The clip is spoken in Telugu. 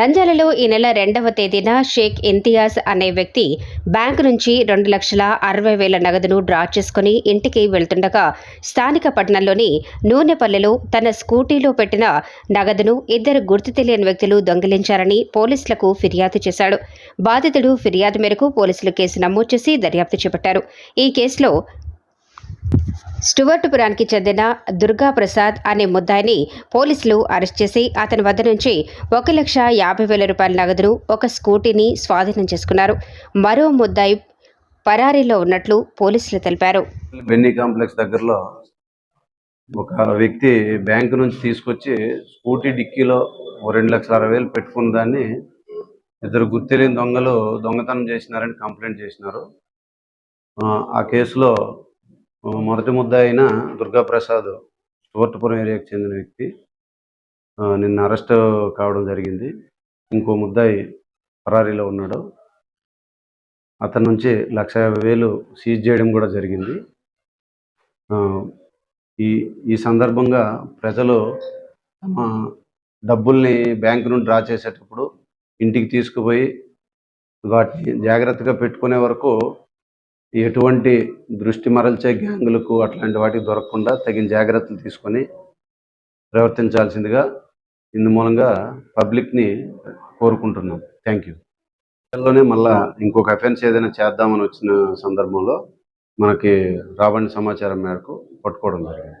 నంద్యాలలో ఈ నెల రెండవ తేదీన షేక్ ఇంతియాజ్ అనే వ్యక్తి బ్యాంకు నుంచి రెండు లక్షల అరవై వేల నగదును డ్రా చేసుకుని ఇంటికి వెళ్తుండగా స్థానిక పట్టణంలోని నూనెపల్లెలో తన స్కూటీలో పెట్టిన నగదును ఇద్దరు గుర్తు తెలియని వ్యక్తులు దొంగిలించారని పోలీసులకు ఫిర్యాదు చేశాడు. బాధితుడు ఫిర్యాదు మేరకు పోలీసులు కేసు నమోదు చేసి దర్యాప్తు చేపట్టారు. ఈ కేసులో స్టువర్టుపురానికి చెందిన దుర్గా ప్రసాద్ అనే ముద్దాయిని పోలీసులు అరెస్ట్ చేసి అతని వద్ద నుంచి ఒక లక్ష యాభై వేల రూపాయల నగదును ఒక స్కూటీని స్వాధీనం చేసుకున్నారు. మరో ముద్దాయి పరారీలో ఉన్నట్లు పోలీసులు తెలిపారు. బెన్నీ కాంప్లెక్స్ దగ్గరలో ఒక వ్యక్తి బ్యాంకు నుంచి తీసుకొచ్చి స్కూటీ డిక్కీలో రెండు లక్షల అరవై వేలు పెట్టుకున్న దాన్ని ఇద్దరు గుర్తిలేని దొంగలు దొంగతనం చేసినారని కంప్లైంట్ చేసినారు. ఆ, కేసులో మొదటి ముద్ద అయిన దుర్గాప్రసాద్ స్టువర్ట్పురం ఏరియాకు చెందిన వ్యక్తి. నిన్న అరెస్ట్ కావడం జరిగింది. ఇంకో ముద్దాయి పరారీలో ఉన్నాడు. అతని నుంచి లక్ష యాభై వేలు సీజ్ చేయడం కూడా జరిగింది. ఈ ఈ సందర్భంగా ప్రజలు తమ డబ్బుల్ని బ్యాంకు నుండి డ్రా చేసేటప్పుడు ఇంటికి తీసుకుపోయి వాటిని జాగ్రత్తగా పెట్టుకునే వరకు ఎటువంటి దృష్టి మరల్చే గ్యాంగులకు అట్లాంటి వాటికి దొరకకుండా తగిన జాగ్రత్తలు తీసుకొని ప్రవర్తించాల్సిందిగా ఇందు మూలంగా పబ్లిక్ని కోరుకుంటున్నాం. Thank you. లోనే మళ్ళా ఇంకొక అఫెన్స్ ఏదైనా చేద్దామని వచ్చిన సందర్భంలో మనకి రాబడిన సమాచారం మేరకు పట్టుకోవడం జరిగింది.